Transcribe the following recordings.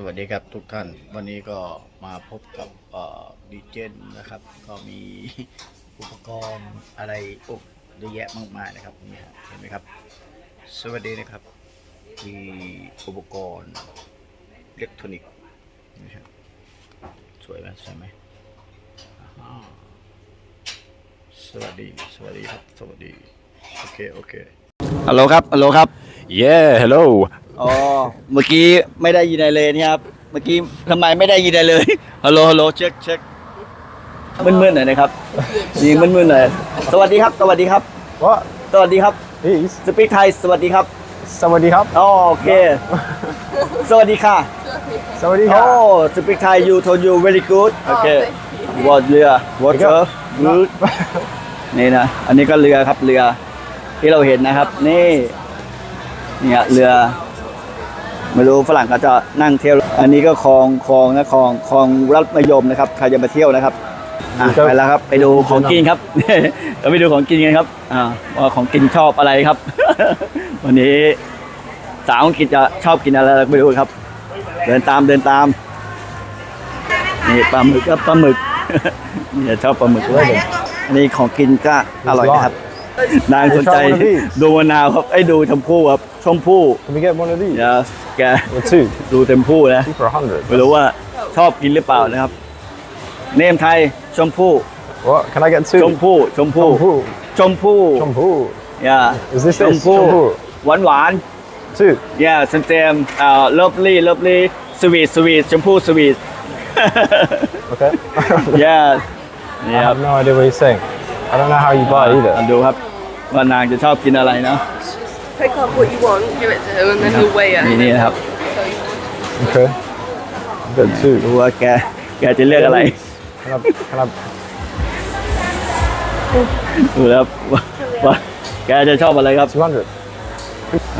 สวัสดีครับทุกท่านวันนี้ก็มาพบกับดีเจนนะครับ ก็มีอุปกรณ์อะไรอุปเยอะแยะมากมายนะครับนี่ฮะเห็นไหมครับ สวัสดีนะครับมีอุปกรณ์อิเล็กทรอนิกส์นี่ครับสวยไหมสวยไหมอ่าสวัสดีสวัสดีครับสวัสดีโอเคโอเคฮัลโหลครับฮัลโหลครับ Yeah, hello. อ๋อ เมื่อกี้ไม่ได้ยินอะไรเลยนี่ครับ เมื่อกี้ทำไมไม่ได้ยินอะไรเลย ฮัลโหล ฮัลโหล เช็คเช็คมึนๆหน่อยนะครับนี่มึนๆหน่อย สวัสดีครับ สวัสดีครับ What? สวัสดีครับ Please. สปีกไทย สวัสดีครับ Sawadee hop. อ๋อโอเค สวัสดีค่ะ Sawadee โอ้ hop. สปีกไทย you told you very good โอเค what เรือ water good นี่นะ อันนี้ก็เรือครับ เรือที่เราเห็นนะครับ นี่ เนี่ยเรือ ไม่รู้ฝรั่งก็จะนั่งเที่ยว อันนี้ก็คลองคลองนะคลองคลองรัฐมยมนะครับใครจะมาเที่ยวนะครับอะไปแล้วครับไปดูของกินครับเราไปดูของกินกันครับอ่าว่าของกินชอบอะไรครับ วันนี้สาวอังกฤษจะชอบกินอะไรเราไปดูครับ เดินตามเดินตามนี่ปลาหมึกครับปลาหมึกนี่ชอบปลาหมึกด้วยอันนี้ของกินก็อร่อยนะครับ นางสนใจดูมะนาวครับไอ้ยดูชมพู่ครับชมพู่ Can we get one of these? เดี๋ยว แก Or two? ดูเต็มพู่นะ Two for a hundred. ไม่รู้ว่าชอบกินหรือเปล่านะครับ เนมไทยชมพู่ What? Can I get ชม two? พู่ชมพู่ Shampoo. ชมพู่ Shampoo. อย่า Is this ชม this? พู่ Shampoo. หวานหวาน Two. ๆ yeah เซมเซมเอ่อ lovely lovely sweet sweet ชมพู่ sweet Okay. yeah I นี่ครับ have no idea what he's saying. I don't know how you buy it either. ดูครับว่านางจะชอบกินอะไรเนาะ pick up what you want, give it to him, and then he'll weigh it. นี่นี่นะครับ Okay. Good two. ดูว่าแกแกจะเลือกอะไร Can I? Can I? ดูแล้วครับว่าว่าแกจะชอบอะไรครับ Two hundred.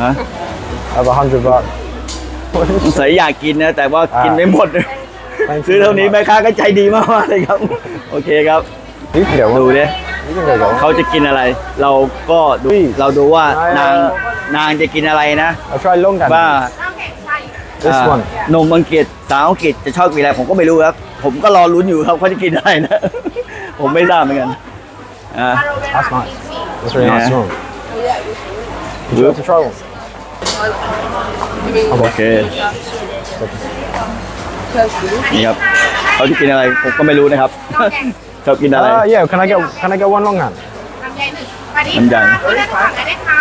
ฮะ I have a hundred baht. สงสัยอยากกินนะ แต่ว่ากินไม่หมด Thank ซื้อ you เท่า very นี้ much. แม่ค้าก็ใจดีมากๆเลยครับ โอเคครับ You can get ดู one. ดิ You can go get one. เขาจะกินอะไร เราก็ดู Please. เราดูว่า I, uh, นาง นางจะกินอะไรนะ I'll try longan. ว่า This อ่า one. นมอังกฤษสาวอังกฤษจะชอบกินอะไรผมก็ไม่รู้ครับ ผมก็รอลุ้นอยู่ครับเขาจะกินอะไรนะ ผมไม่ทราบเหมือนกันอ่า That's nice. That's really nice. Yeah. Strong. Would you like to try one? โอเคนี่ครับเขาจะกินอะไรผมก็ไม่รู้นะครับ ชอบกินอะไร Uh, yeah. Can I get? Can I get one longan? ลำไยหนึ่งวันนี้ลำไยเลือกก่อนก็ได้ค่ะ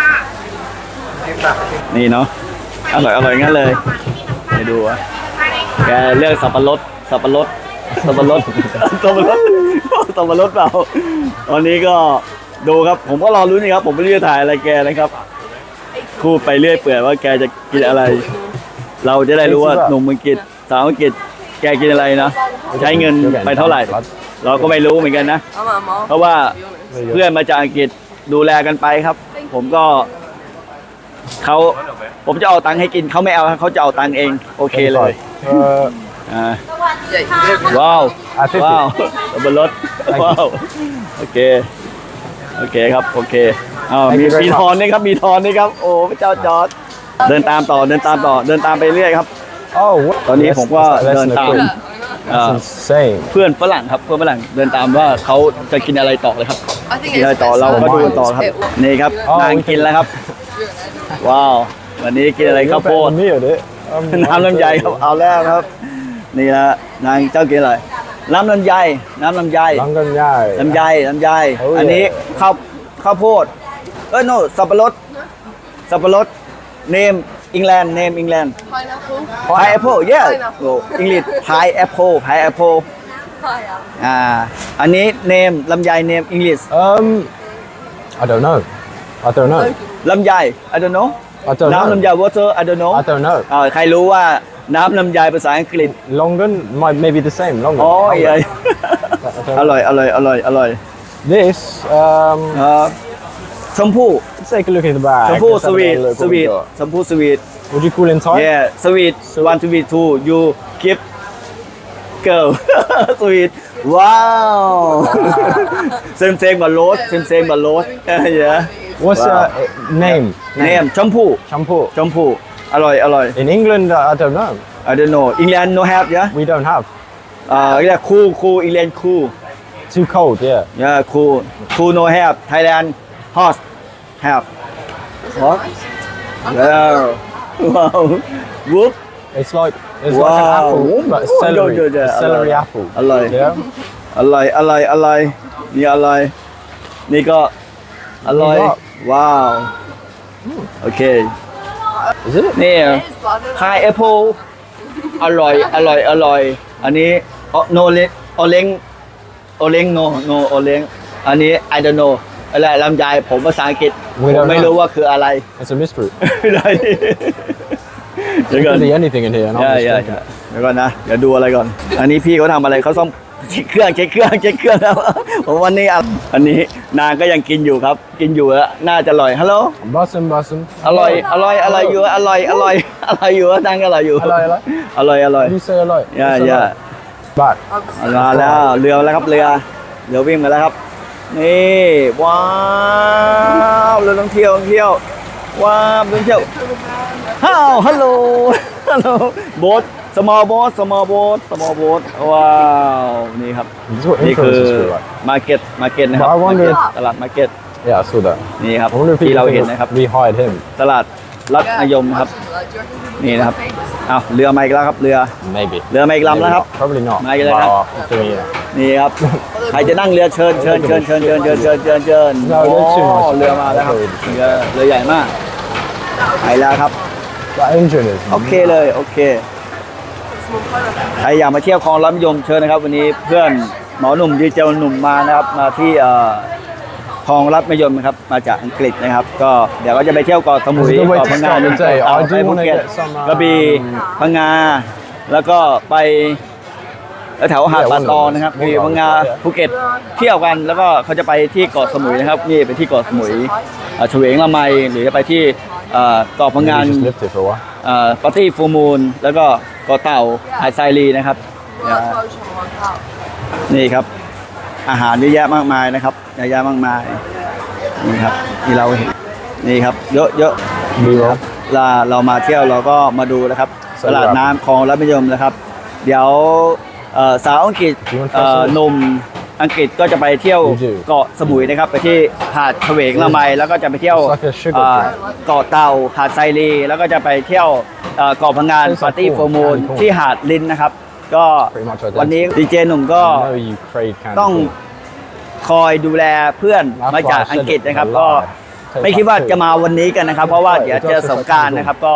นี่เนาะอร่อยอร่อยงั้นเลยไปดูอะแกเลือกสับปะรดสับปะรดสับปะรดสับปะรดสับปะรดเปล่าตอนนี้ก็ดูครับผมก็รอรุ้นนี่ครับ ผมไม่รู้จะถ่ายอะไรแกนะครับพูดไปเรื่อยเปื่อยว่าแกจะกินอะไร เราจะได้รู้ว่าหนุ่มอังกฤษสาวอังกฤษแกกินอะไรนะใช้เงินไปเท่าไหร่ เราก็ไม่รู้เหมือนกันนะ I'm at a mall. เพราะว่าเพื่อนมาจากอังกฤษดูแลกันไปครับ ผมก็ เขาผมจะเอาตังค์ให้กินเขาไม่เอาเขาจะเอาตังค์เอง โอเคเลย Uh, อ่า Yeah, ว้าวอะ50ว้าวบนรถว้าวโอเคโอเคครับโอเคอ้าวมี Thank you very มี much ทอนนี่ครับมีทอนนี่ครับ โอ้พระเจ้าจอร์ดเดินตามต่อเดินตามต่อเดินตามไปเรื่อยครับ oh, what? ตอนนี้ Less- ผมก็ less เดิน than a ตาม quid. อ่า That's insane. เพื่อนฝรั่งครับเพื่อนฝรั่งเดินตามว่าเขาจะกินอะไรต่อเลยครับ I think กินอะไร it's ต่อเราก็ดูกัน it's ต่อครับ it will- นี่ครับอ๋อนางกินแล้วครับ ว้าว วันนี้กินอะไร You're ข้าวโพ better ด than me at it. Um, น้ำลำไยครับเอาแล้วครับ นี่ละนางเจ้ากินอะไรน้ำลำไยน้ำลำไย Langan yai. ลำไยลำไยโอ้ยอันนี้ข้าวข้าวโพดเอ้ยโนสับปะรดสับปะรดเนมอังกฤษเนมอังกฤษ Pineapple. พายแอปเปิลเย้ Pineapple โอ้อังกฤษพายแอปเปิลพายแอปเปิล Pineapple. อ่าอันนี้เนมลำไยเนมอังกฤษ Um, I don't know. I don't know. ลำไย I don't know I don't น้ำ know. ลำไย water I don't know I don't know. เอ่อใครรู้ว่าน้ำลำไยภาษาอังกฤษ Longan might maybe the same. Longan. อ๋อ Longan. เอ้ย I don't อ know. ร่อย อร่อย อร่อย อร่อย This, um, เอ่อชมพู่ let's take a look in the bag. ชมพู่ Let's ส have a วีท look ส what วี we ท got. ชมพู่สวีท Would you call in Thai? yeah sweet one to be two you keep girl sweet wow same same but roast same same but roast yeah What's Wow. uh, name? name ชมพู่ Shampoo. ชมพู่อร่อย What's wow. your name? Name, Champu. Champu. Champu. Alloy, alloy. In England, uh, I don't know. I don't know. England no have, yeah? We don't have. Uh, yeah, cool, cool. England cool. Too cold, yeah. Yeah, cool. Cool no have. Thailand hot have. What? Yeah. Wow. Whoop. It's like it's wow. like an apple, but it's celery. Oh, yeah, yeah. celery alloy. apple. Alloy. Yeah. alloy, alloy, alloy. Yeah, alloy. นี่ก็อร่อย ว้าวโอเค Is it? นี่ It's butter. ไฮแอปเปิลอร่อยอร่อยอร่อย อันนี้โนเลโอเล้งโอเล้งโนโนโอเล้งอันนี้ I don't know อะไรลำไยผมภาษาอังกฤษผ We ม don't ไม่ know. รู้ว่าคืออะไร It's a mystery. อะไรเดี๋ยว There ก่อน could be anything in here, and ใช่ I'm just ใช่ drinking ใช่ it. เดี๋ยวก่อนนะเดี๋ยวดูอะไรก่อน อันนี้พี่เขาทำอะไรเขาซ่อม เช็คเครื่องเช็คเครื่องเช็คเครื่องแล้วผมวันนี้อะอันนี้นางก็ยังกินอยู่ครับ กินอยู่แล้วน่าจะอร่อยฮัลโหล Bussum, bussum. อร่อยอร่อยอร่อยอยู่อร่อยอร่อยอร่อยอยู่นางอร่อยอยู่อร่อยอร่อยอร่อยอร่อย Did you say a lot? ย่า What's a ย่า lot? Back. มาแล้วเรือมาแล้วครับเรือเรือวิ่งมาแล้วครับ นี่ว้าวเรือท่องเที่ยวท่องเที่ยวว้าวเรือท่องเที่ยวฮัลโหลฮัลโหลฮัลโหลโบ๊ท small boat small boat small boat ว้าว นี่ครับ This is what นี่คือ influencers feel like. มาร์เก็ตมาร์เก็ตนะครับ But I wonder- market ตลาดมาร์เก็ต Yeah, I saw that. นี่ครับ I wonder if ที่ people เราเห็น think นะครับ that we hired him. ตลาดรัฐนิยมนะครับ นี่นะครับอ้าวเรือมาอีกแล้วครับ เรือ Maybe. เรือมาอีกลำแล้วครับ Probably not. Mấy cái này But đó. I'll do it. นี่ครับ ใครจะนั่งเรือเชิญเชิญเชิญเชิญเชิญเชิญเชิญเชิญเชิญ No, โอ้ that's too much. เรือมาแล้วครับ เรือเรือใหญ่มาก ไปแล้วครับ That engine is โอเคเลย โอเค ใครอยากมาเที่ยวคลองล้ำยมเชิญนะครับ วันนี้เพื่อนหมอหนุ่มดีเจหนุ่มมานะครับมาที่เอ่อคลองรัฐมยมนะครับมาจากอังกฤษนะครับ ก็เดี๋ยวก็จะไปเที่ยวเกาะสมุย It's a good way เกาะ to พังงา start the day. เกาะเต่า I do ไปภู wanna เก็ต get some, um, กระบี่พังงาแล้วก็ไปแถวหาด Yeah, ป่า one ตอง of those. นะครับ One มี of พังงา those, yeah. ภูเก็ตเที่ยวกันแล้วก็เขาจะไปที่เกาะสมุยนะครับนี่ไปที่เกาะสมุยเอ่อเฉวงละไมหรือจะไปที่เอ่อเกาะพังงาน We just lived here for a while. ปาร์ตี้ฟูมูลแล้วก็เกาะเต่าหาดไซรีนะครับ นี่ครับ อาหารเยอะแยะมากมายนะครับเยอะแยะมากมายนี่ครับที่เราเห็นนี่ครับ เยอะเยอะ We will. ลาเรามาเที่ยวเราก็มาดูนะครับสวัตสดีครับลาดน้ำคลองรัฐนิยมนะครับ เดี๋ยวเอ่อสาวอังกฤษ You want to เอ่อ try some? หนุ่ม อังกฤษก็จะไปเที่ยว You do. เกาะสมุยนะครับ ไปที่หาดเฉวงละไมแล้วก็จะไปเที่ยว It's like a sugar เอ่อ drink. เกาะเต่าหาดไซรีแล้วก็จะไปเที่ยวเอ่อเกาะพังงาน It's like ปาร์ตี้ corn, โฟมูล candy corn. ที่หาดลินนะครับ ก็ Pretty much identical. วันนี้ดีเจหนุ่มก็ I know you crave candy ต้อง corn. คอยดูแลเพื่อน That's มาจาก why I อัง said กฤษ it นะครับ a ก็ lot. Tastes ไม่คิดว่า like จะ food. มาวันนี้กันนะครับ เพราะว่าเดี๋ยวเจอสงกรารนะครับก็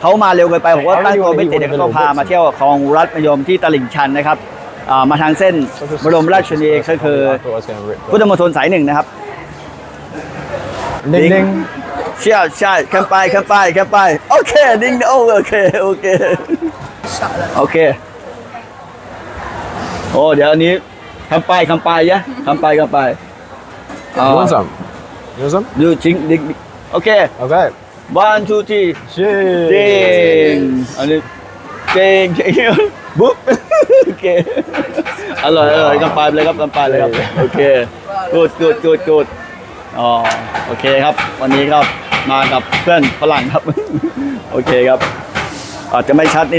เขามาเร็วเกินไปผมก็ตั้งตัวไม่ติดเดี๋ยวก็พามาเที่ยวคลองรัฐมยมที่ตลิ่งชันนะครับ อ่ามาทางเส้นบรมราชชนนีก็คือ I thought I was gonna rip พุทธมณฑลสายหนึ่งนะครับ Ding ding. ใช่ใช่ข้ามไปข้ามไปข้ามไปโอเคดิ้งโอโอเคโอเคโอเคโอ้เดี๋ยวอันนี้ข้ามไปข้ามไปยะข้ามไปข้ามไป You want some? You want some? ดูชิงดิ้งโอเค Okay. one two three Cheers. เด้งอันนี้เด้งเด้งบุ๊บ โอเคอร่อยอร่อยกันไปเลยครับกันไปเลยครับโอเคกูดกูดกูดกูดอ๋อโอเคครับ วันนี้ครับมากับเพื่อนฝรั่งครับ โอเคครับ อาจจะไม่ชัดนิดนึง